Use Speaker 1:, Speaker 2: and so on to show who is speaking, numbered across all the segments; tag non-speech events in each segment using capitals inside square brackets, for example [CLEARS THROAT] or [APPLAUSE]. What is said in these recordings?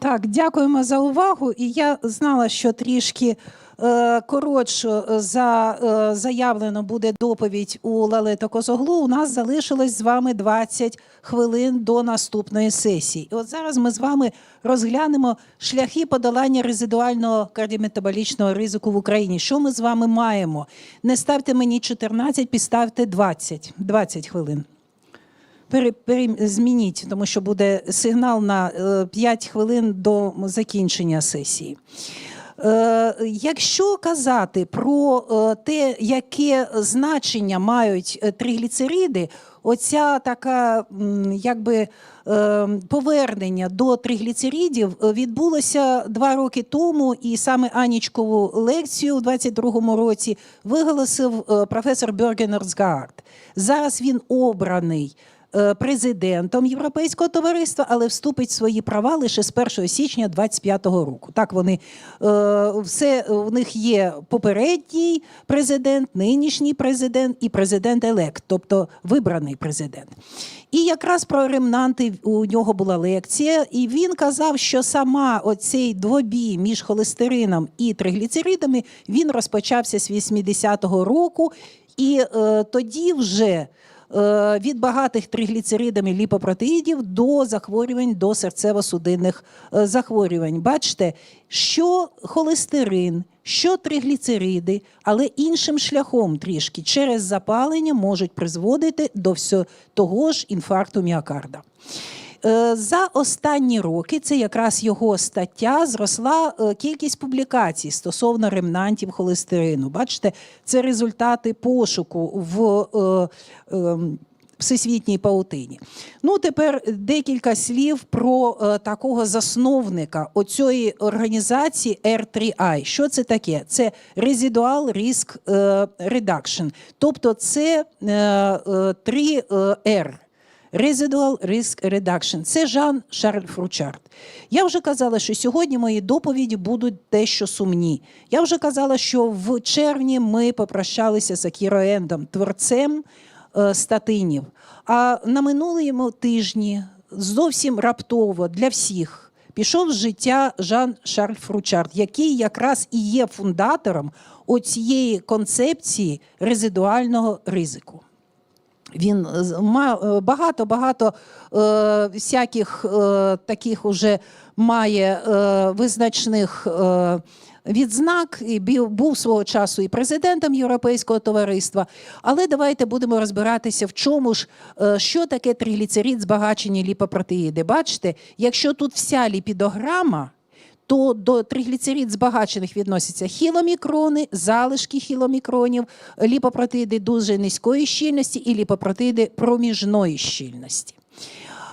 Speaker 1: Так, дякуємо за увагу. І я знала, що трішки е, коротше за е, заявлено буде доповідь у Лалето Козоглу. У нас залишилось з вами 20 хвилин до наступної сесії. І от зараз ми з вами розглянемо шляхи подолання резидуального кардіометаболічного ризику в Україні. Що ми з вами маємо? Не ставте мені 14, підставте 20. 20 хвилин. Пере, змініть, тому що буде сигнал на е, 5 хвилин до закінчення сесії. Е, Якщо казати про е, те, яке значення мають е, тригліцериди, оця така якби е, повернення до тригліцеридів е, відбулося два роки тому, і саме Анічкову лекцію у 22-му році виголосив е, професор Бергенерсгард. Зараз він обраний е, президентом Європейського товариства, але вступить в свої права лише з 1 січня 25-го року. Так вони е, все в них є попередній президент, нинішній президент і президент елект, тобто вибраний президент. І якраз про ремнанти у нього була лекція, і він казав, що сама оцей двобій між холестерином і тригліцеридами він розпочався з 80-го року, і е, тоді вже е, від багатих тригліцеридами ліпопротеїдів до захворювань до серцево-судинних е, захворювань. Бачите, що холестерин, що тригліцериди, але іншим шляхом трішки через запалення можуть призводити до всього того ж інфаркту міокарда. Е, За останні роки, це якраз його стаття, зросла е, кількість публікацій стосовно ремнантів холестерину. Бачите, це результати пошуку в е, е, всесвітній паутині. Ну, тепер декілька слів про такого засновника оцієї організації R3I. Що це таке? Це Residual Risk Reduction. Тобто це е, е, 3 R. Residual Risk Reduction. Це Жан Шарль Фручард. Я вже казала, що сьогодні мої доповіді будуть дещо сумні. Я вже казала, що в червні ми попрощалися з Акіро Ендом, творцем е, статинів. А на минулому тижні зовсім раптово для всіх пішов з життя Жан Шарль Фручард, який якраз і є фундатором оцієї концепції резидуального ризику. Він має багато багато е, всяких е, таких уже має е, визначних е, відзнак і бів- був свого часу і президентом Європейського товариства. Але давайте будемо розбиратися, в чому ж е, що таке тригліцерид збагачені ліпопротеїди. Бачите, якщо тут вся ліпідограма то до тригліцерид збагачених відносяться хіломікрони, залишки хіломікронів, ліпопротеїди дуже низької щільності і ліпопротеїди проміжної щільності.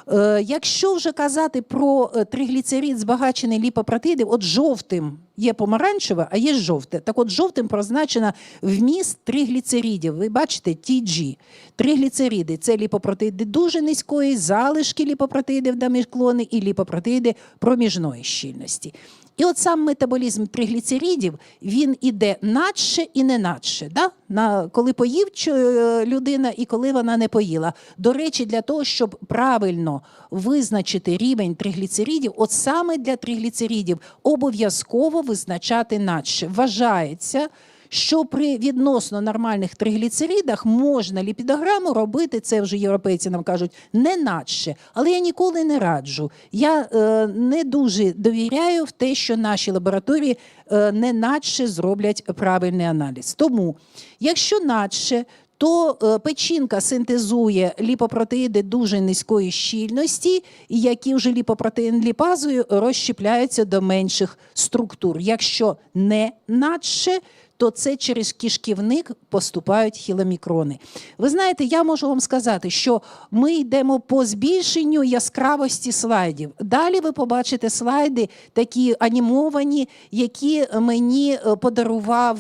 Speaker 1: Е, Якщо вже казати про е, тригліцерид збагачений ліпопротеїдів, от жовтим є помаранчеве, а є жовте. Так от жовтим прозначена вміст тригліцеридів. Ви бачите, TG. Тригліцериди – це ліпопротеїди дуже низької, залишки ліпопротеїдів даміклони і ліпопротеїди проміжної щільності. І от сам метаболізм тригліцеридів, він іде надше і не надше. Да? На, коли поїв е, людина і коли вона не поїла. До речі, для того, щоб правильно визначити рівень тригліцеридів, от саме для тригліцеридів обов'язково визначати надше. Вважається, що при відносно нормальних тригліцеридах можна ліпідограму робити, це вже європейці нам кажуть, не наче. Але я ніколи не раджу. Я е, не дуже довіряю в те, що наші лабораторії е, не наче зроблять правильний аналіз. Тому, якщо надше, то е, печінка синтезує ліпопротеїди дуже низької щільності, які вже ліпопротеїн ліпазою розщепляються до менших структур. Якщо не надше, то це через кишківник поступають хіломікрони. Ви знаєте, я можу вам сказати, що ми йдемо по збільшенню яскравості слайдів. Далі ви побачите слайди такі анімовані, які мені е, подарував.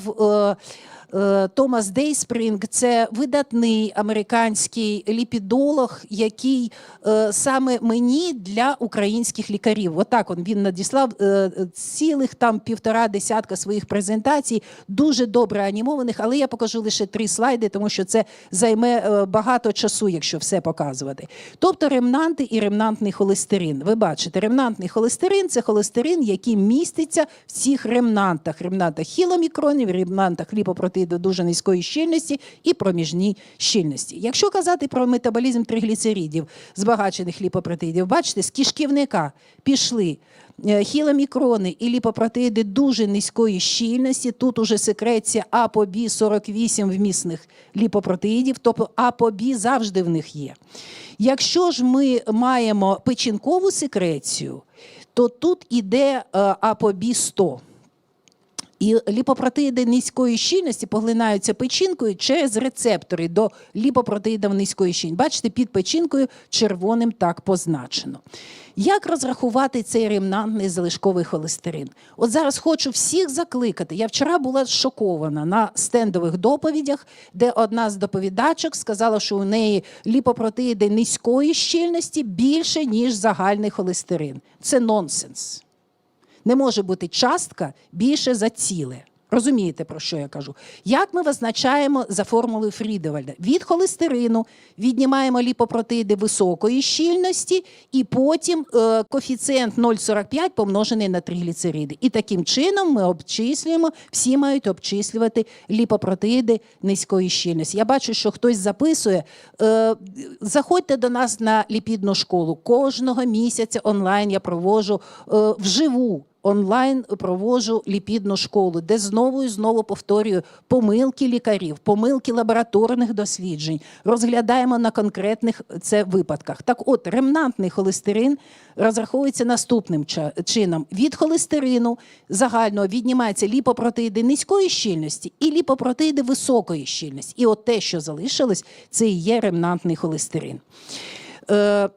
Speaker 1: Е, Томас Дейспринг це видатний американський ліпідолог, який е, саме мені для українських лікарів. Отак он він надіслав е, цілих там півтора десятка своїх презентацій, дуже добре анімованих, але я покажу лише три слайди, тому що це займе багато часу, якщо все показувати. Тобто ремнанти і ремнантний холестерин. Ви бачите, ремнантний холестерин це холестерин, який міститься в цих ремнантах: ремнантах хіломікронів, ремнантах ліпопротеїду дуже низької щільності і проміжній щільності. Якщо казати про метаболізм тригліцеридів, збагачених ліпопротеїдів, бачите, з кишківника пішли. е, Хіломікрони і ліпопротеїди дуже низької щільності. Тут уже секреція А по Б 48 вмісних ліпопротеїдів, тобто А по Б завжди в них є. Якщо ж ми маємо печінкову секрецію, то тут іде е, А по Б 100. І ліпопротеїди низької щільності поглинаються печінкою через рецептори до ліпопротеїдів низької щільності. Бачите, під печінкою червоним так позначено. Як розрахувати цей ремнантний залишковий холестерин? От зараз хочу всіх закликати. Я вчора була шокована на стендових доповідях, де одна з доповідачок сказала, що у неї ліпопротеїди низької щільності більше, ніж загальний холестерин. Це нонсенс. Не може бути частка більше за ціле. Розумієте, про що я кажу? Як ми визначаємо за формулою Фрідевальда? Від холестерину віднімаємо ліпопротеїди високої щільності, і потім е, коефіцієнт 0,45 помножений на тригліцериди. І таким чином ми обчислюємо, всі мають обчислювати ліпопротеїди низької щільності. Я бачу, що хтось записує. Е, заходьте до нас на ліпідну школу. Кожного місяця онлайн я провожу е, вживу онлайн проводжу ліпідну школу, де знову і знову повторюю помилки лікарів, помилки лабораторних досліджень. Розглядаємо на конкретних це випадках. Так, от ремнантний холестерин розраховується наступним чином: від холестерину загального віднімається ліпопротеїди низької щільності і ліпопротеїди високої щільності. І от те, що залишилось, це і є ремнантний холестерин. Е,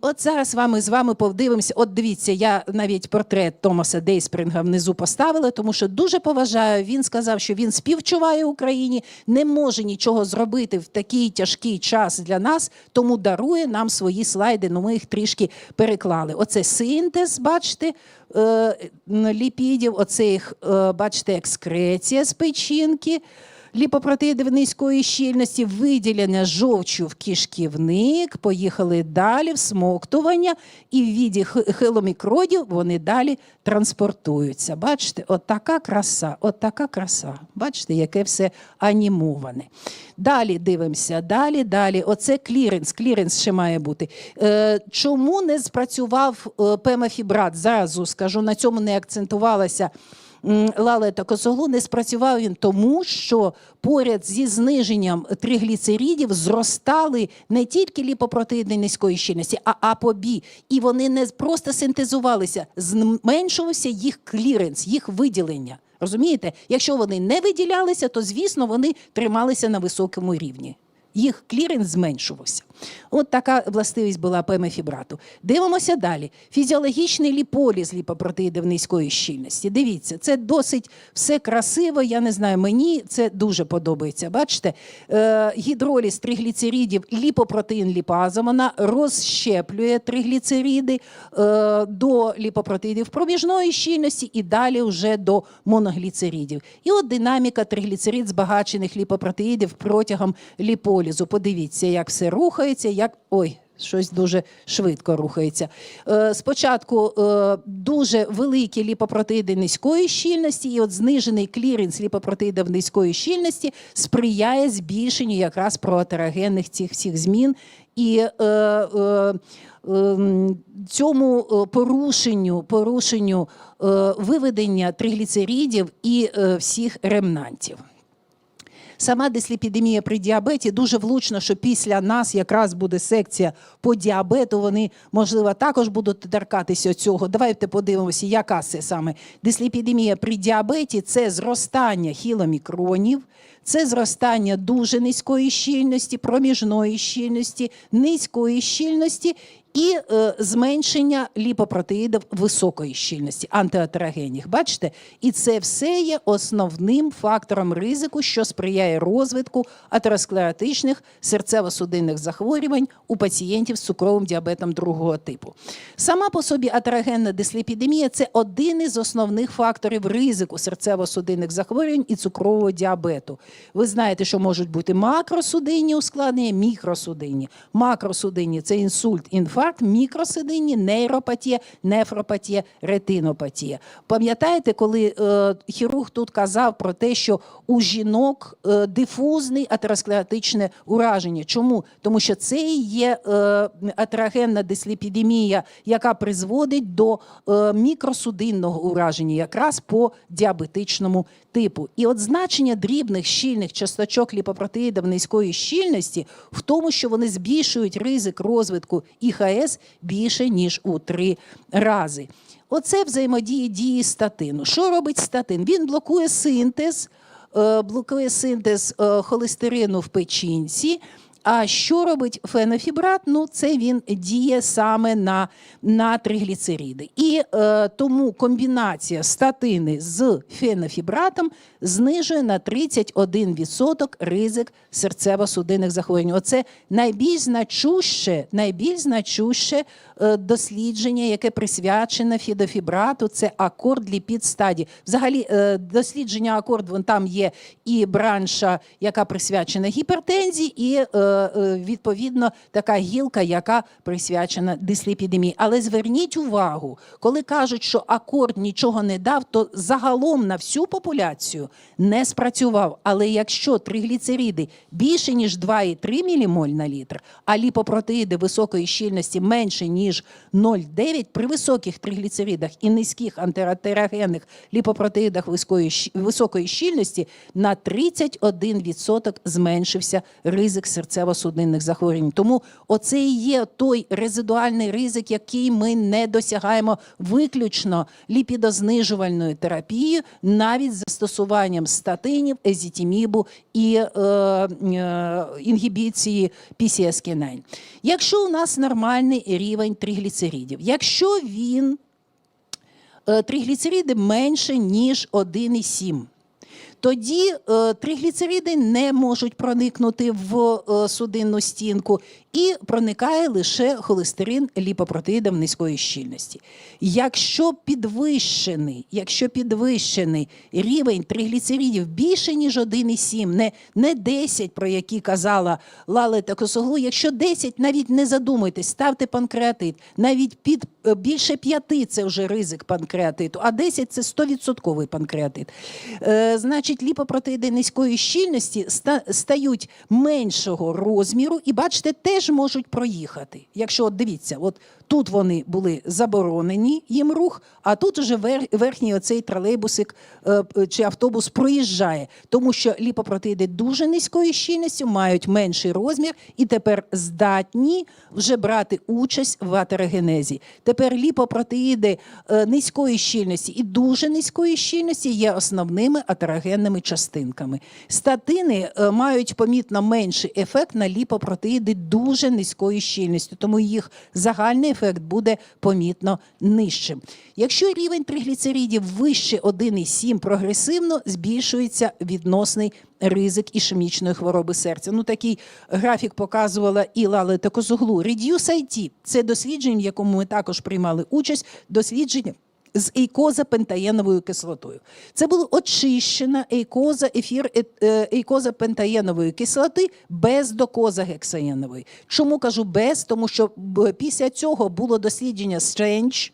Speaker 1: От зараз вами з вами подивимося. От дивіться, я навіть портрет Томаса Дейспринга внизу поставила, тому що дуже поважаю. Він сказав, що він співчуває Україні, не може нічого зробити в такий тяжкий час для нас, тому дарує нам свої слайди. Ну ми їх трішки переклали. Оце синтез, бачите, е, ліпідів. Оце їх, е, бачите, екскреція з печінки ліпопротеїдів низької щільності, виділення жовчу в кишківник, поїхали далі, всмоктування, і в віді х- хеломікродів вони далі транспортуються. Бачите, от така краса, от така краса. Бачите, яке все анімоване. Далі дивимося, далі, далі. Оце кліренс. Кліренс ще має бути. Е, чому не спрацював е, пемафібрат? Зразу скажу, на цьому не акцентувалася лалета козоглу не спрацював він тому, що поряд зі зниженням тригліцеридів зростали не тільки ліпопротеїди низької щільності, а АПОБі. І вони не просто синтезувалися, зменшувався їх кліренс, їх виділення. Розумієте? Якщо вони не виділялися, то звісно вони трималися на високому рівні. Їх кліренс зменшувався. От така властивість була пемефібрату. Дивимося далі. Фізіологічний ліполіз ліпопротеїдів низької щільності. Дивіться, це досить все красиво. Я не знаю, мені це дуже подобається. Бачите, е, гідроліз тригліцеридів, ліпопротеїн ліпаза, вона розщеплює тригліцериди е, до ліпопротеїдів проміжної щільності і далі вже до моногліцеридів. І от динаміка тригліцерид збагачених ліпопротеїдів протягом ліполізу. Подивіться, як все рухається, як ой. Щось дуже швидко рухається. Е, спочатку е, дуже великі ліпопротеїди низької щільності, і от знижений кліренс ліпопротеїдів низької щільності сприяє збільшенню якраз протерогенних цих всіх змін і е, е, ем, цьому е, порушенню, порушенню е, виведення тригліцеридів і е, всіх ремнантів. Сама дисліпідемія при діабеті дуже влучно, що після нас якраз буде секція по діабету. Вони, можливо, також будуть торкатися цього. Давайте подивимося, яка це саме дисліпідемія при діабеті це зростання хіломікронів, це зростання дуже низької щільності, проміжної щільності, низької щільності і е, зменшення ліпопротеїдів високої щільності, антиатерогенів. Бачите? І це все є основним фактором ризику, що сприяє розвитку атеросклеротичних серцево-судинних захворювань у пацієнтів з цукровим діабетом другого типу. Сама по собі атерогенна дисліпідемія це один із основних факторів ризику серцево-судинних захворювань і цукрового діабету. Ви знаєте, що можуть бути макросудинні ускладнення, мікросудинні. Макросудинні це інсульт, інфаркт, мікросудинні нейропатія, нефропатія, ретинопатія. Пам'ятаєте, коли е, хірург тут казав про те, що у жінок е, дифузний атеросклеротичне ураження. Чому? Тому що це і є е, атерогенна дисліпідемія, яка призводить до е, мікросудинного ураження, якраз по діабетичному типу. І от значення дрібних щільних часточок ліпопротеїдів низької щільності в тому, що вони збільшують ризик розвитку ІХС більше ніж у три рази. Оце взаємодії дії статину. Що робить статин? Він блокує синтез, е, блокує синтез е, холестерину в печінці. А що робить фенофібрат? Ну, це він діє саме на, на тригліцериди. І е, тому комбінація статини з фенофібратом знижує на 31% ризик серцево-судинних захворювань. Оце найбільш значуще, найбільш значуще е, дослідження, яке присвячене фідофібрату, це акорд ліпід стадії. Взагалі, е, дослідження акорд, вон там є і бранша, яка присвячена гіпертензії, і е, відповідно така гілка, яка присвячена дисліпідемії. Але зверніть увагу, коли кажуть, що акорд нічого не дав, то загалом на всю популяцію не спрацював. Але якщо тригліцериди більше ніж 2,3 ммоль на літр, а ліпопротеїди високої щільності менше ніж 0,9, при високих тригліцеридах і низьких антиатерогенних ліпопротеїдах високої, щільності на 31% зменшився ризик серцево-судинних захворювань. Тому оце і є той резидуальний ризик, який ми не досягаємо виключно ліпідознижувальною терапією, навіть з застосуванням статинів, езітімібу і е, е, інгібіції PCSK9. Якщо у нас нормальний рівень тригліцеридів, якщо він е, тригліцериди менше ніж 1,7. Тоді е, тригліцериди не можуть проникнути в е, судинну стінку і проникає лише холестерин ліпопротеїдом низької щільності. Якщо підвищений, якщо підвищений рівень тригліцеридів більше ніж 1,7, не, не 10, про які казала Лала Косоглу, якщо 10, навіть не задумуйтесь, ставте панкреатит. Навіть під більше 5 це вже ризик панкреатиту, а 10 це 100% панкреатит. Е, значить, ліпопротеїди низької щільності стають меншого розміру і, бачите, теж можуть проїхати. Якщо от дивіться, от тут вони були заборонені їм рух, а тут уже вер, верхній оцей тролейбусик е, чи автобус проїжджає, тому що ліпопротеїди дуже низької щільності мають менший розмір і тепер здатні вже брати участь в атерогенезі. Тепер ліпопротеїди е, низької щільності і дуже низької щільності є основними атерогенними частинками. Статини е, мають помітно менший ефект на ліпопротеїди дуже низької щільності, тому їх загальний ефект буде помітно нижчим. Якщо рівень тригліцеридів вище 1,7 прогресивно, збільшується відносний ризик ішемічної хвороби серця. Ну, такий графік показувала і Лали Козуглу. Reduce IT – це дослідження, в якому ми також приймали участь. Дослідження з ейкозапентаєновою кислотою. Це була очищена ейкоза, ефір е- е, ейкозапентаєнової кислоти без докоза гексаєнової. Чому кажу без? Тому що після цього було дослідження Strange,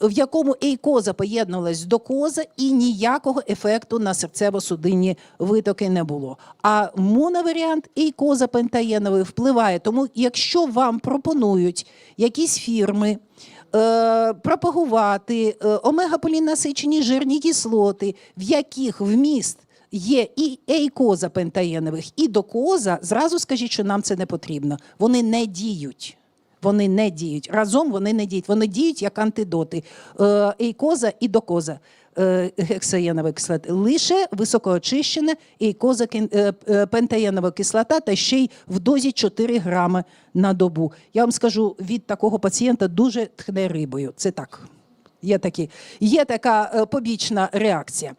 Speaker 1: в якому ейкоза поєднувалась з докоза, і ніякого ефекту на серцево-судинні витоки не було. А моноваріант ейкоза пентаєнової впливає. Тому, якщо вам пропонують якісь фірми. Е, Пропагувати е, омегаполінасичені жирні кислоти, в яких вміст є і ейкоза пентаєнових, і докоза, зразу скажіть, що нам це не потрібно. Вони не діють. Вони не діють. Разом вони не діють. Вони діють як антидоти. Ейкоза і докоза. е, Гексаєнова кислота. Лише високоочищена ейкоза е, е, пентаєнова кислота та ще й в дозі 4 грами на добу. Я вам скажу, від такого пацієнта дуже тхне рибою. Це так. Є, такі, є така побічна реакція.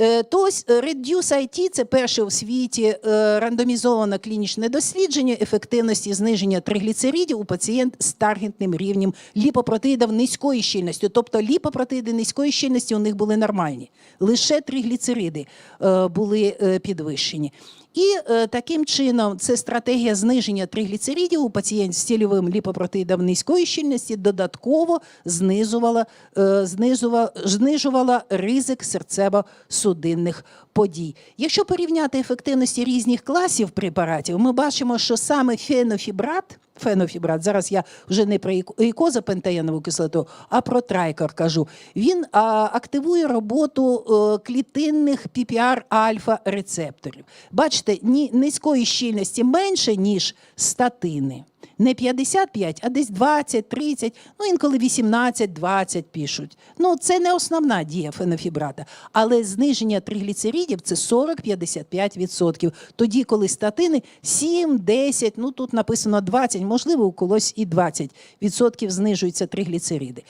Speaker 1: Е, То е, Reduce IT – це перше у світі е, рандомізоване клінічне дослідження ефективності зниження тригліцеридів у пацієнт з таргетним рівнем ліпопротеїдів низької щільності. Тобто ліпопротеїди низької щільності у них були нормальні. Лише тригліцериди були підвищені. І е, таким чином це стратегія зниження тригліцеридів у пацієнтів з цільовим ліпопротеїдом низької щільності додатково знизувала, е, знизувала, знижувала ризик серцево-судинних подій. Якщо порівняти ефективності різних класів препаратів, ми бачимо, що саме фенофібрат, фенофібрат, зараз я вже не про іко- ікозапентаєнову кислоту, а про трайкор кажу. Він а, активує роботу а, клітинних PPR-альфа рецепторів. Бачите, ні, низької щільності менше, ніж статини. Не 55, а десь 20, 30, ну інколи 18, 20 пишуть. Ну, це не основна дія фенофібрата. Але зниження тригліцеридів це 40-55%. Тоді, коли статини 7, 10, ну тут написано 20, можливо, у когось і 20% знижуються тригліцериди.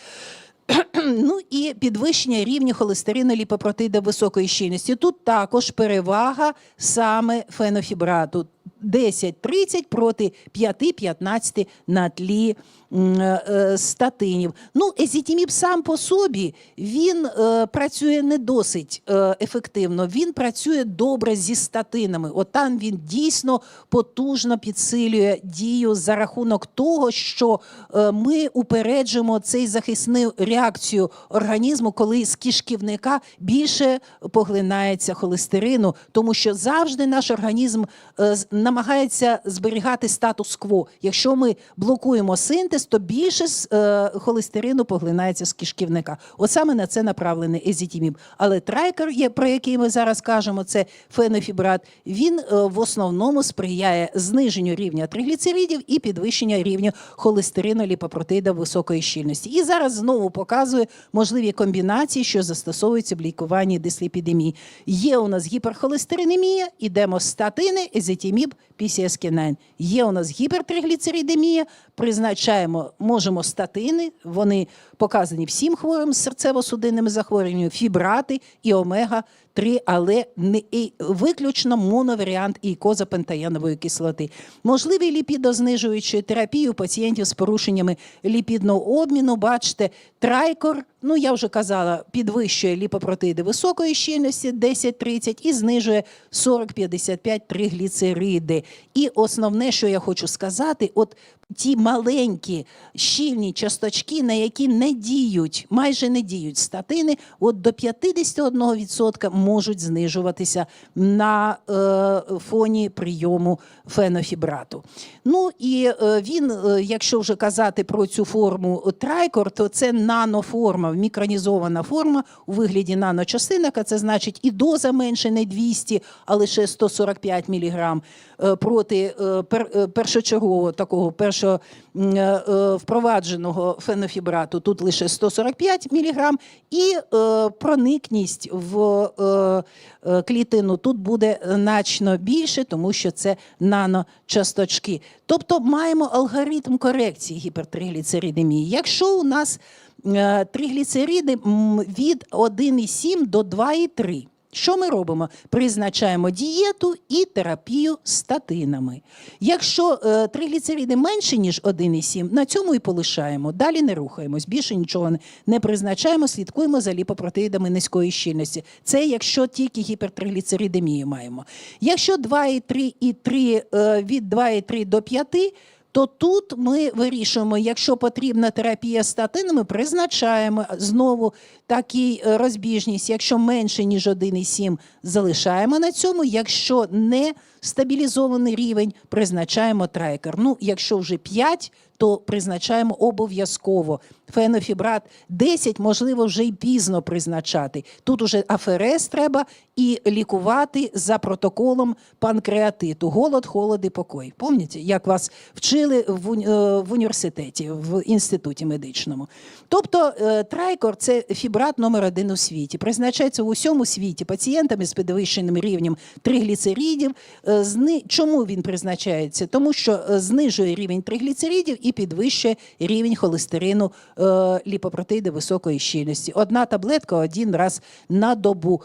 Speaker 1: [CLEARS THROAT] Ну і підвищення рівня холестерину ліпопротеїда високої щільності. Тут також перевага саме фенофібрату. 10-30 проти 5-15 на тлі е, статинів. Ну, езітіміб сам по собі він е, працює не досить е, ефективно. Він працює добре зі статинами. От там він дійсно потужно підсилює дію за рахунок того, що е, ми упереджуємо цей захисну реакцію організму, коли з кишківника більше поглинається холестерину, тому що завжди наш організм е, намагається зберігати статус-кво. Якщо ми блокуємо синтез, то більше е, холестерину поглинається з кишківника. От саме на це направлений езітіміб. Але трайкер, про який ми зараз кажемо, це фенофібрат, він е, в основному сприяє зниженню рівня тригліцеридів і підвищення рівня холестерину ліпопротеїда високої щільності. І зараз знову показує можливі комбінації, що застосовуються в лікуванні дисліпідемії. Є у нас гіперхолестеринемія, ідемо статини, езетіміб, PCSK9. Є у нас гіпертригліцеридемія, призначаємо, можемо статини, вони показані всім хворим з серцево-судинними захворюваннями, фібрати і омега 3, але не і виключно моноваріант ікозапентаєнової кислоти. Можливі ліпідознижуючі терапії у пацієнтів з порушеннями ліпідного обміну. Бачите, трайкор, ну я вже казала, підвищує ліпопротеїди високої щільності 10-30 і знижує 40-55 тригліцериди. І основне, що я хочу сказати, от ті маленькі щільні часточки, на які не діють, майже не діють статини, от до 51% можуть знижуватися на е, фоні прийому фенофібрату. Ну і е, він, е, якщо вже казати про цю форму трайкор, то це наноформа, мікронізована форма у вигляді наночастинок, а це значить і доза менше не 200, а лише 145 мг проти е, е, першочергового такого першого м, е, е, впровадженого фенофібрату тут лише 145 мг, і е, проникність в клітину тут буде значно більше, тому що це наночасточки. Тобто маємо алгоритм корекції гіпертригліцеридемії. Якщо у нас тригліцериди від 1,7 до 2,3. Що ми робимо? Призначаємо дієту і терапію статинами. Якщо е, тригліцериди менше, ніж 1,7, на цьому і полишаємо. Далі не рухаємось, більше нічого не, призначаємо, слідкуємо за ліпопротеїдами низької щільності. Це якщо тільки гіпертригліцеридемію маємо. Якщо 2,3 і 3, е, від 2,3 до 5, то тут ми вирішуємо, якщо потрібна терапія статинами, призначаємо знову такий е, розбіжність. Якщо менше ніж 1,7, залишаємо на цьому. Якщо не стабілізований рівень, призначаємо трайкер. Ну, якщо вже 5, то призначаємо обов'язково. Фенофібрат 10, можливо, вже й пізно призначати. Тут уже аферез треба і лікувати за протоколом панкреатиту. Голод, холод і покой. Пам'ятаєте, як вас вчили в, е, в університеті, в інституті медичному. Тобто е, трайкор це фібрат номер один у світі. Призначається в усьому світі пацієнтами з підвищеним рівнем тригліцеридів. Е, зни- Чому він призначається? Тому що е, знижує рівень тригліцеридів і підвищує рівень холестерину е, ліпопротеїди високої щільності. Одна таблетка один раз на добу.